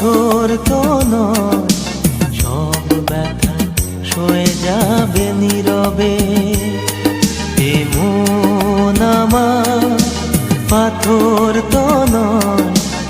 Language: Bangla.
পাথর তো সব ব্যথা সয়ে যাবে নীরবে। এমন আমার পাথর তো নয়